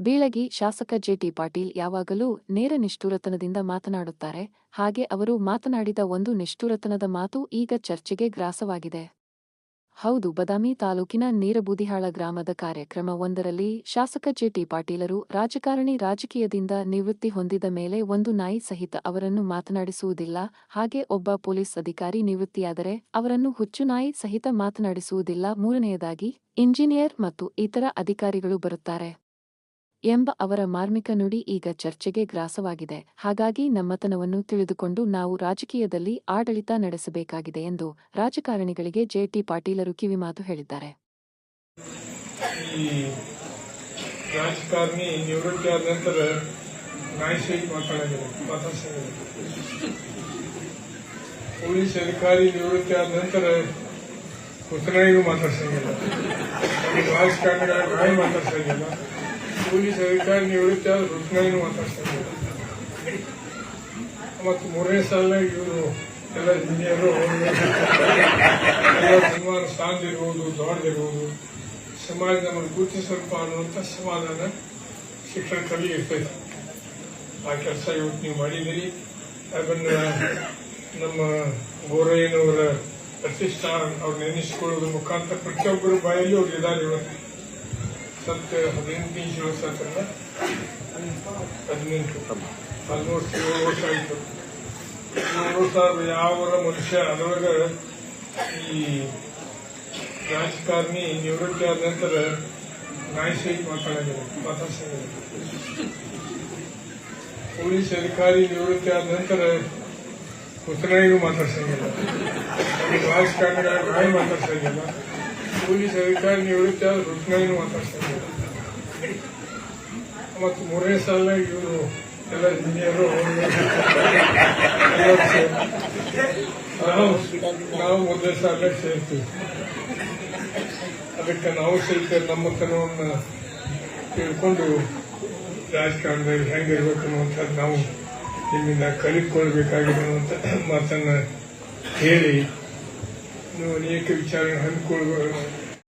ಬೀಳಗಿ ಶಾಸಕ ಜೆಟಿ ಪಾಟೀಲ್ ಯಾವಾಗಲೂ ನೇರ ನಿಷ್ಠುರತನದಿಂದ ಮಾತನಾಡುತ್ತಾರೆ. ಹಾಗೆ ಅವರು ಮಾತನಾಡಿದ ಒಂದು ನಿಷ್ಠುರತನದ ಮಾತು ಈಗ ಚರ್ಚೆಗೆ ಗ್ರಾಸವಾಗಿದೆ. ಹೌದು, ಬದಾಮಿ ತಾಲೂಕಿನ ನೀರಬೂದಿಹಾಳ ಗ್ರಾಮದ ಕಾರ್ಯಕ್ರಮವೊಂದರಲ್ಲಿ ಶಾಸಕ ಜೆಟಿ ಪಾಟೀಲರು ರಾಜಕಾರಣಿ ರಾಜಕೀಯದಿಂದ ನಿವೃತ್ತಿ ಹೊಂದಿದ ಮೇಲೆ ಒಂದು ನಾಯಿ ಸಹಿತ ಅವರನ್ನು ಮಾತನಾಡಿಸುವುದಿಲ್ಲ. ಹಾಗೆ ಒಬ್ಬ ಪೊಲೀಸ್ ಅಧಿಕಾರಿ ನಿವೃತ್ತಿಯಾದರೆ ಅವರನ್ನು ಹುಚ್ಚು ನಾಯಿ ಸಹಿತ ಮಾತನಾಡಿಸುವುದಿಲ್ಲ. ಮೂರನೆಯದಾಗಿ, ಇಂಜಿನಿಯರ್ ಮತ್ತು ಇತರ ಅಧಿಕಾರಿಗಳು ಬರುತ್ತಾರೆ. ಎಂಬ ಅವರ ಮಾರ್ಮಿಕ ನುಡಿ ಈಗ ಚರ್ಚೆಗೆ ಗ್ರಾಸವಾಗಿದೆ. ಹಾಗಾಗಿ ನಮ್ಮತನವನ್ನು ತಿಳಿದುಕೊಂಡು ನಾವು ರಾಜಕೀಯದಲ್ಲಿ ಆಡಳಿತ ನಡೆಸಬೇಕಾಗಿದೆ ಎಂದು ರಾಜಕಾರಣಿಗಳಿಗೆ ಜೆಟಿ ಪಾಟೀಲರು ಕಿವಿಮಾತು ಹೇಳಿದ್ದಾರೆ. ರಾಜಕಾರಣಿ ನಿವೃತ್ತಿ ಆದ ನಂತರ ಪೊಲೀಸ್ ಅಧಿಕಾರಿ ನಿವೃತ್ತಿ ಆದ ನಂತರ ಹುತ್ತನಾಯಿಗೂ ಮಾತಾಡ್ಸಂಗಿಲ್ಲ ರಾಜಕಾರಣಿಗಳ ಮಾತಾಡ್ಸಂಗಿಲ್ಲ ಪೊಲೀಸ್ ಅಧಿಕಾರಿ ನಿವೃತ್ತಿ ಹುತ್ತನಾಯಿನೂ ಮಾತಾಡ್ತಾರೆ? ಮತ್ತು ಮೂರನೇ ಸಾಲ ಇವರು ಎಲ್ಲ ಎಲ್ಲ ಸನ್ಮಾನ ಸ್ಥಾನದಿರುವುದು ದೊಡ್ಡದಿರುವುದು ಸಮಾಜ ನಮ್ಮನ್ನು ಗುರುತಿಸಲ್ಪ ಅನ್ನುವಂಥ ಸಮಾಧಾನ ಶಿಕ್ಷಕರಲ್ಲಿ ಇರ್ತೈತೆ ಆ ಕೆಲಸ ಇವತ್ತು ನೀವು ಮಾಡಿದ್ದೀರಿ. ಅದನ್ನ ನಮ್ಮ ಗೋರಯ್ಯನವರ ಪ್ರತಿಷ್ಠಾನ ಅವ್ರು ನೆನೆಸಿಕೊಳ್ಳೋದ್ರ ಮುಖಾಂತರ ಪ್ರತಿಯೊಬ್ಬರ ಬಾಯಲ್ಲಿ ಅವ್ರು ಇದ್ದಾರೆ ಇವತ್ತು. ಸತ್ಯ ಹದಿನೆಂಟು ಇಂಚು ಸತ್ತಲ್ಲ ಹದಿನೆಂಟು. ಆಲ್ಮೋಸ್ಟ್ ಏಳು ವರ್ಷ ಆಯಿತು. ಏಳು ಸಾವಿರ ಯಾವ ಮನುಷ್ಯ ಅದರೊಳಗೆ ಈ ರಾಜಕಾರಣಿ ನಿವೃತ್ತಿ ಆದ ನಂತರ ನಾಯಿ ಸಹಿತ ಮಾತಾಡ್ಸಂಗಿಲ್ಲ ಪೊಲೀಸ್ ಅಧಿಕಾರಿ ನಿವೃತ್ತಿ ಆದ ನಂತರ ಹುತ್ತನಾಯಿಗೂ ಮಾತಾಡ್ಸಂಗಿಲ್ಲ ರಾಜಕಾರಣಿಗಳ ನಾಯಿ ಮಾತಾಡ್ಸಂಗಿಲ್ಲ ಪೊಲೀಸ್ ಅಧಿಕಾರಿ ನಿವೃತ್ತಿ ಆದ ಹುತ್ತನಾಯಿನೂ ಮಾತಾಡ್ತಾರೆ ಮತ್ತು ಮೂರನೇ ಸಾಲ ಇವರು ಎಲ್ಲ ಇಂಜಿನಿಯರು ನಾವು ನಾವು ಮೊದಲನೇ ಸಾಲ ಸೇರ್ತೀವಿ. ಅದಕ್ಕೆ ನಾವು ಸಹಿತ ನಮ್ಮತನವನ್ನು ತಿಳ್ಕೊಂಡು ರಾಜಕಾರಣದಲ್ಲಿ ಹೆಂಗಿರ್ಬೇಕು ಅನ್ನುವಂಥದ್ದು ನಾವು ನಿಮ್ಮಿಂದ ಕಲಿತ್ಕೊಳ್ಬೇಕಾಗಿದೆ ಅನ್ನುವಂಥ ಮಾತನ್ನ ಹೇಳಿ no, nie, Kevicharyan, Hanko,